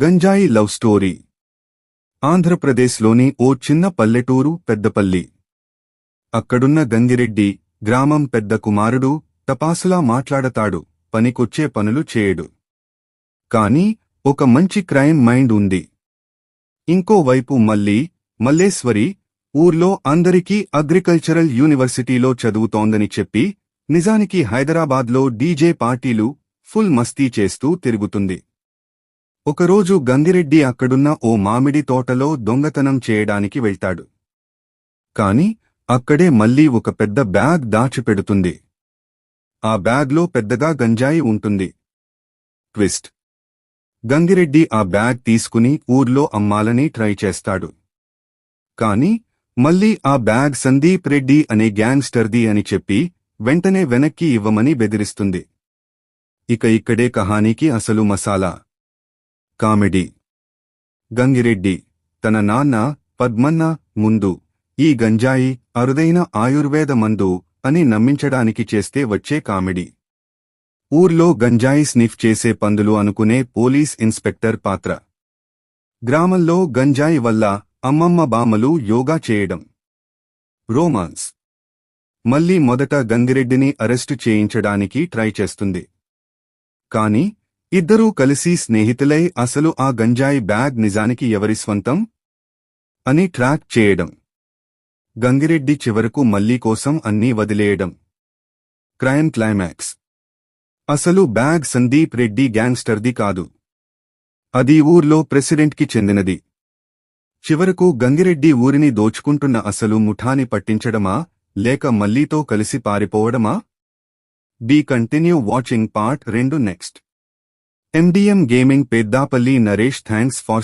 గంజాయి love story. ఆంధ్రప్రదేశ్లోని ఓ చిన్న పల్లెటూరు పెద్దపల్లి. అక్కడున్న గంగిరెడ్డి గ్రామం పెద్ద కుమారుడు తపాసులా మాట్లాడతాడు పనికొచ్చే పనులు చేయడు. కాని ఒక మంచి క్రైమ్ మైండ్ ఉంది. ఇంకోవైపు మల్లి మల్లేశ్వరి ఊర్లో అందరికీ అగ్రికల్చరల్ యూనివర్సిటీలో చదువుతోందని చెప్పి నిజానికి హైదరాబాద్లో డీజే పార్టీలు ఫుల్ మస్తీ చేస్తూ తిరుగుతుంది. ఒకరోజు గంగిరెడ్డి అక్కడున్న ఓ మామిడి తోటలో దొంగతనం చేయడానికి వెళ్తాడు. కాని అక్కడే మళ్ళీ ఒక పెద్ద బ్యాగ్ దాచిపెడుతుంది. ఆ బ్యాగ్లో పెద్దగా గంజాయి ఉంటుంది. ట్విస్ట్. గంగిరెడ్డి ఆ బ్యాగ్ తీసుకుని ఊర్లో అమ్మాలని ట్రై చేస్తాడు. కాని మళ్ళీ ఆ బ్యాగ్ సందీప్ రెడ్డి అనే గ్యాంగ్స్టర్ది అని చెప్పి వెంటనే వెనక్కి ఇవ్వమని బెదిరిస్తుంది. ఇక ఇక్కడే కహానీకి అసలు మసాలా. కామెడీ. గంగిరెడ్డి తన నాన్న పద్మన్న ముందు ఈ గంజాయి అరుదైన ఆయుర్వేద మందు అని నమ్మించడానికి చేస్తే వచ్చే కామెడీ. ఊర్లో గంజాయి స్నిఫ్ చేసే పందులు అనుకునే పోలీస్ ఇన్స్పెక్టర్ పాత్ర. గ్రామంలో గంజాయి వల్ల అమ్మమ్మ బామలు యోగా చేయడం. రోమాన్స్. మళ్ళీ మొదట గంగిరెడ్డిని అరెస్టు చేయించడానికి ట్రై చేస్తుంది. కాని ఇద్దరూ కలిసి స్నేహితులై అసలు ఆ గంజాయి బ్యాగ్ నిజానికి ఎవరి స్వంతం? అని ట్రాక్ చేయడం. గంగిరెడ్డి చివరకు మళ్ళీ కోసం అన్నీ వదిలేయడం. Crime climax. అసలు బ్యాగ్ సందీప్ రెడ్డి గ్యాంగ్స్టర్ది కాదు. అది ఊర్లో ప్రెసిడెంట్కి చెందినది. చివరకు గంగిరెడ్డి ఊరిని దోచుకుంటున్న అసలు ముఠాని పట్టించడమా? లేక మల్లీతో కలిసి పారిపోవడమా? బీ కంటిన్యూ వాచింగ్ పార్ట్ రెండు next. MDM gaming Peddapalli Naresh thanks for